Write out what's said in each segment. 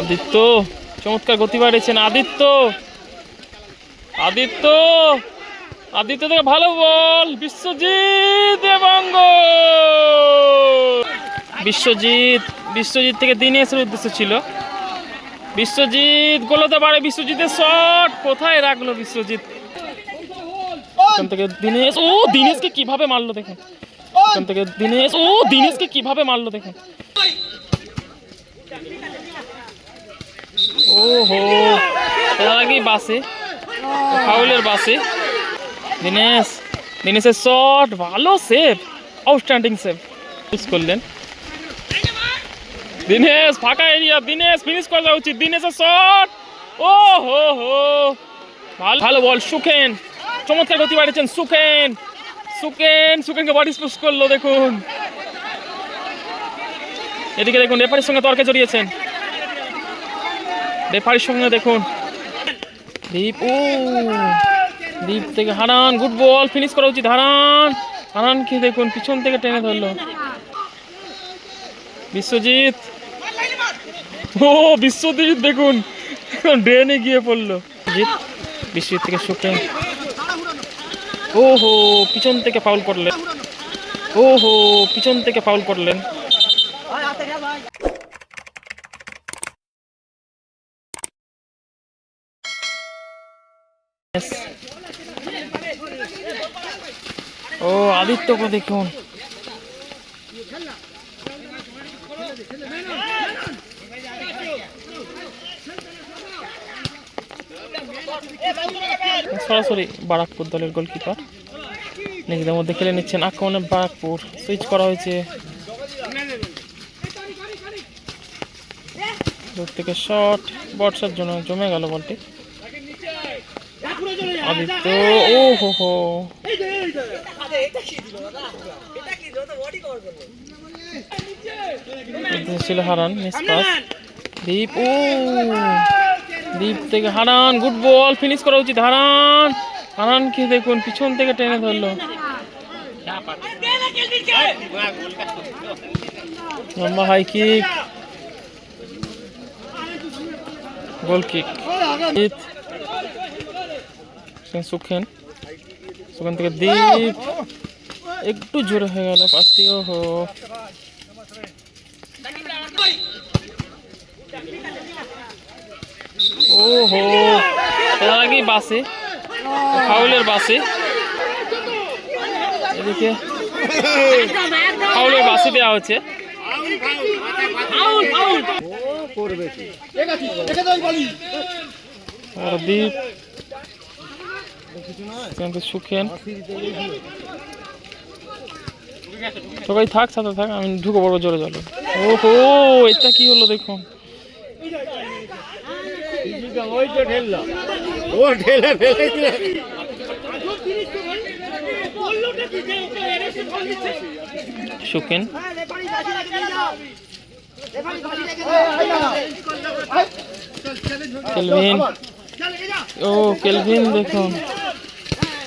আদিত্য, চমৎকার গতি বাড়িয়েছেন আদিত্য। আদিত্য আদিত্য থেকে ভালো বল, বিশ্বজিৎ এবং বিশ্বজিৎ বিশ্বজিৎ থেকে দিনেশের উদ্দেশ্য ছিল। বিশ্বজিৎ গোলতে পারে, বিশ্বজিতের শট। কোথায় রাখল বিশ্বজিৎ? এখান থেকে দিনেশ, ও দিনেশকে কীভাবে মারলো দেখুন। এখান থেকে দিনেশ, ও দিনেশকে কীভাবে মারলো দেখুন। ওহো তার আগে বাসে? ফাউলের বাসে। দিনেশ, দিনেশের শট ভালো সেভ আউটস্ট্যান্ডিং সেভ মিস করলেন। দিনেশ, ফাঁকা এরিয়া দিনেশ ফিনিশ করা উচিত। দিনেশের শট ও হো। হো ভালো ভালো বল সুখেন। চমৎকার গতি বাড়িয়েছেন সুখেন। সুকেন সুকেনকে বডি স্পুশ করল, দেখুন। এদিকে দেখুন, রেফারির সঙ্গে তর্কে জড়িয়েছেন। রেফারির সঙ্গে দেখুন। দীপ, ও, দীপ থেকে হারান গুড বল ফিনিশ করা উচিত। হারান হারান হারানকে দেখুন, পিছন থেকে টেনে ধরলো। বিশ্বজিৎ। ও, বিশ্বজিৎ দেখুন ড্রেনে গিয়ে পড়ল। জিৎ বিশ্বজিৎ থেকে সুকেন ওহো, পিছন থেকে ফাউল করলেন। ওহো, পিছন থেকে ফাউল করলেন। ও আদিত্যকে দেখুন সরাসরি বারাকপুর দলের গোলকিপার। নিজেদের মধ্যে খেলে নিচ্ছেন আক্রমণে বারাকপুর। সুইচ করা হয়েছে। দূর থেকে শট বর্ষার জন্য জমে গেল বলটি। আদিত্য ও হো হো ছিল হারান মিস পাস দীপ ও দীপ থেকে হারান গুড বল ফিনিশ করা উচিত হারান হারান কি দেখুন পিছন থেকে টেনে ধরলো লম্বা হাই কিক গোল কিক জিত সুখেন। সুখেন থেকে দীপ একটু জোরে হয়ে গেল পাশ থেকে হো ও হো তার আগে বাসে? ফাউলের বাসে। এদিকে ফাউলের বাসে দেওয়া হচ্ছে। দীপ সুখেন তোকাই থাক, সাথে থাক, আমি ঢুকে পড়ব, জোরে জলে ও হো এটা কি হলো, দেখুন। তো ঠেললো ও ঠেলে ফেলেছিল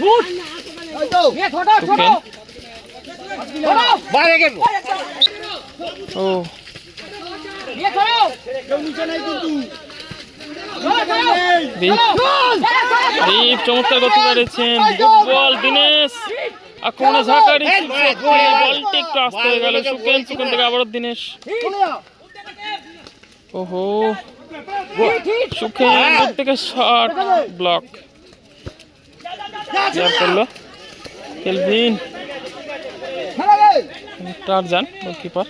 ও বাইরে গেল। ও। দীপ। দীপ চমৎকার গতি বাড়িয়েছেন গুড বল দিনেশ। আক্রমণে ঝাঁকারি বলটি একটু আসতে হয়ে গেল। সুকেন সুকেন থেকে আবারও দিনেশ। ওহো। সুখেন দূর থেকে শট ব্লক। করল। কেলভিন। টারজান গোলকিপার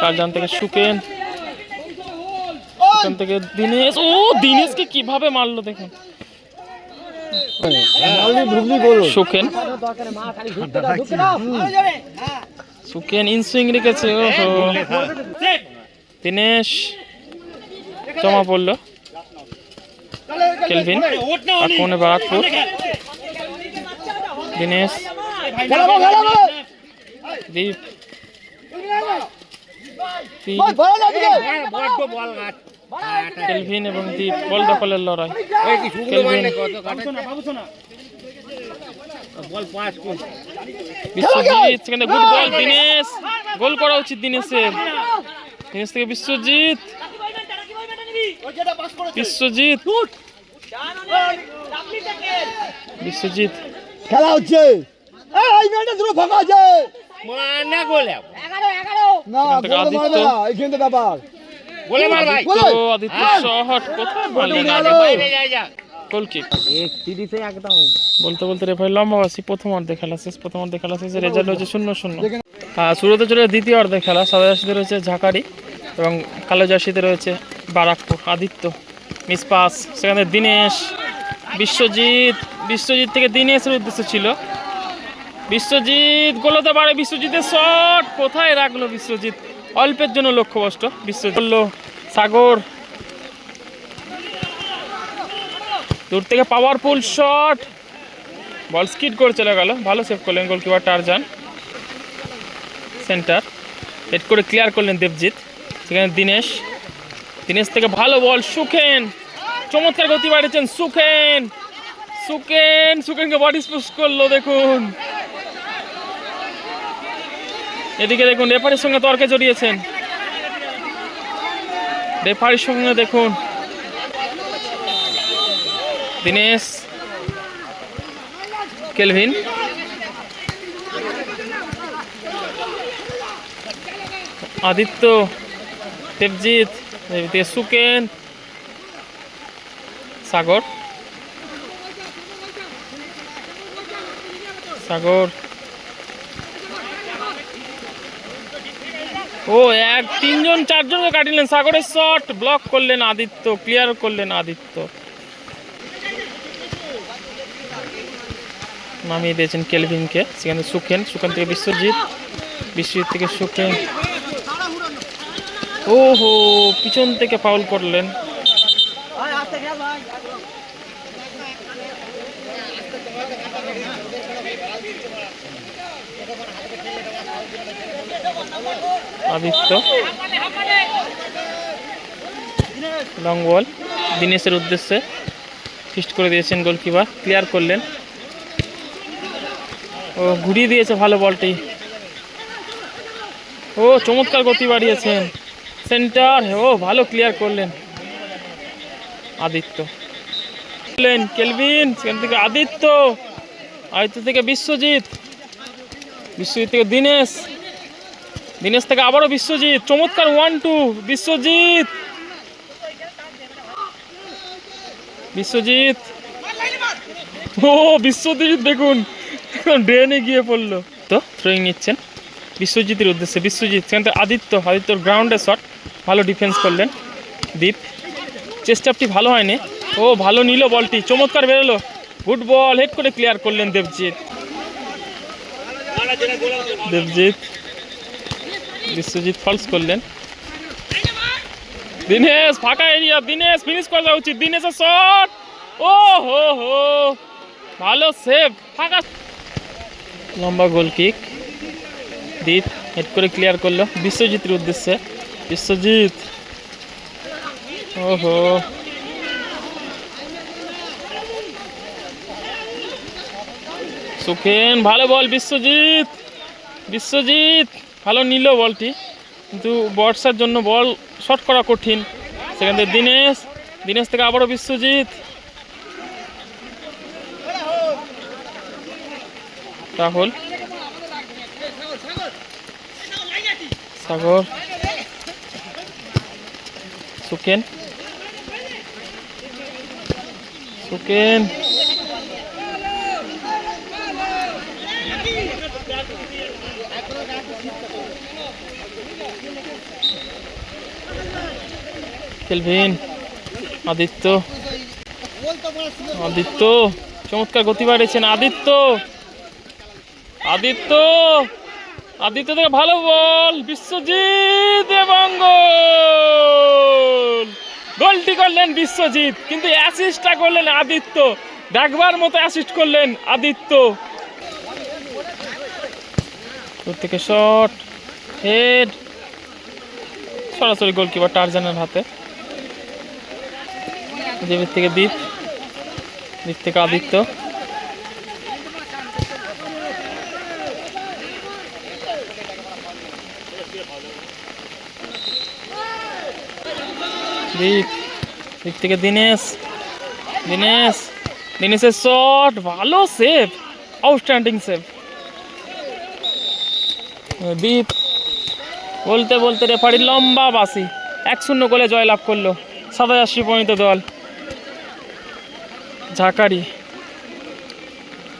টারজান থেকে সুকেন। সুকেন থেকে দিনেশ। ও দিনেশকে কীভাবে মারলো দেখুন। সুকেন। সুকেন ইনসুইং রেখেছে ওহো। দিনেশ। জমা পড়ল। কেলভিন। আক্রমণে বারাকপুর দিনেশ। দীপ। কেলভিন এবং দীপ বল দখলের লড়াই। কেলভিন। বিশ্বজিৎ সেখানে গুড বল দিনেশ। গোল করা উচিত দিনেশের। দিনেশ থেকে বিশ্বজিৎ। বিশ্বজিৎ। বিশ্বজিৎ। খেলা হচ্ছে। এই মেয়েটা দুটো ফাঁকা আছে। গোলে। না এখান থেকে গোল আদিত্য। মারবে না এইখান ব্যাপার। গোলে মার ভাই। তো আদিত্য শহট কোথায় মারলেন গেল। বাইরে যায় যা গোল কিক বলতে বলতে রেফারি লম্বা বাসি প্রথম অর্ধে খেলা শেষ প্রথম অর্ধে খেলা শেষে রেজাল্ট হচ্ছে শূন্য শূন্য। হ্যাঁ শুরুতে চলে দ্বিতীয় অর্ধে খেলা সাদা জার্সিতে রয়েছে ঝাঁকারি এবং কালো জার্সিতে রয়েছে বারাকপুর আদিত্য। মিস পাস সেখানে দীনেশ বিশ্বজিৎ বিশ্বজিৎ থেকে দীনেশের উদ্দেশ্য ছিল। বিশ্বজিৎ গোলতে পারে, বিশ্বজিতের শট কোথায় রাখল বিশ্বজিৎ? অল্পের জন্য লক্ষ্যভ্রষ্ট। বিশ্বজিৎ বলল সাগর। দূর থেকে পাওয়ারফুল শট বল স্কিড করে চলে গেল। ভালো সেভ করলেন গোলকিপার টারজান। সেন্টার হেড করে ক্লিয়ার করলেন দেবজিৎ। সেখানে দিনেশ। দিনেশ থেকে ভালো বল সুখেন। চমৎকার গতি বাড়িয়েছেন সুখেন। সুখেন সুখেনকে বডি স্পুশ করল, দেখুন। এদিকে দেখুন রেফারির সঙ্গে তর্কে জড়িয়েছেন। রেফারির সঙ্গে দেখুন। দিনেশ, কেলভিন। আদিত্য দেবজিৎ সুকেন, সাগর। সাগর। ও, এক, তিনজন, চারজনকে কাটিলেন। সাগরের শট ব্লক করলেন আদিত্য ক্লিয়ার করলেন আদিত্য। নামিয়ে দিয়েছেন কেলভিনকে। সেখানে সুখেন সুখেন থেকে বিশ্বজিৎ বিশ্বজিৎ থেকে সুখেন। ও হো পিছন থেকে ফাউল করলেন। আদিত্য। লং বল দিনেশের উদ্দেশ্যে ফিস্ট করে দিয়েছেন গোলকিপার ক্লিয়ার করলেন। ও, ঘুরিয়ে দিয়েছে ভালো বলটি। ও, চমৎকার গতি বাড়িয়েছেন। সেন্টার ও, ভালো ক্লিয়ার করলেন আদিত্য। কেলভিন, সেখান থেকে আদিত্য। আদিত্য থেকে বিশ্বজিৎ। বিশ্বজিৎ থেকে দীনেশ। দীনেশ থেকে আবারও বিশ্বজিৎ। চমৎকার ওয়ান টু বিশ্বজিৎ। বিশ্বজিৎ। ও, বিশ্বজিৎ দেখুন ড্রেনে গিয়ে পড়ল। তো থ্রোয়িং নিচ্ছেন। বিশ্বজিতের উদ্দেশ্যে, বিশ্বজিৎ, সেখান থেকে আদিত্য, আদিত্যর গ্রাউন্ডে শট ভালো ডিফেন্স করলেন। দীপ। চেষ্টাপটি ভালো হয়নি। ও, ভালো নিল বলটি। চমৎকার বেরোলো। গুড বল হেড করে ক্লিয়ার করলেন দেবজিৎ। দেবজিৎ, বিশ্বজিৎ ফলস করলেন। দিনেশ, ফাঁকা এরিয়া দিনেশ ফিনিশ করা উচিত। দিনেশের শট ও হো হো ভালো সেভ ফাঁকা। লম্বা গোল কিক দীপ হেড করে ক্লিয়ার করল বিশ্বজিতের উদ্দেশ্যে। বিশ্বজিৎ, ওহো। সুখেন, ভালো বল বিশ্বজিৎ। বিশ্বজিৎ, ভালো নিল বলটি। কিন্তু বর্ষার জন্য বল শট করা কঠিন। সেখান থেকে দীনেশ দীনেশ থেকে আবারও বিশ্বজিৎ। রাহুল। সাগর। সুকেন সুকেন কেলভিন, আদিত্য। আদিত্য, চমৎকার গতি বাড়িয়েছেন। আদিত্য আদিত্য আদিত্য থেকে ভালো বল, বিশ্বজিৎ এবং গোল। গোলটি করলেন বিশ্বজিৎ, কিন্তু অ্যাসিস্টটা করলেন আদিত্য। দেখবার মতো অ্যাসিস্ট করলেন আদিত্য। দূর থেকে শট হেড সরাসরি গোলকিপার টারজানের হাতে। দেবের থেকে দীপ দীপ থেকে আদিত্য। দীপ, দিক থেকে দিনেশ দিনেশ, দিনেশের শট ভালো সেভ আউটস্ট্যান্ডিং সেভ দীপ বলতে বলতে রেফারি লম্বা বাসি এক শূন্য গোলে জয়লাভ করল সাতাশি পয়েন্ট দল। ঝাঁকারি।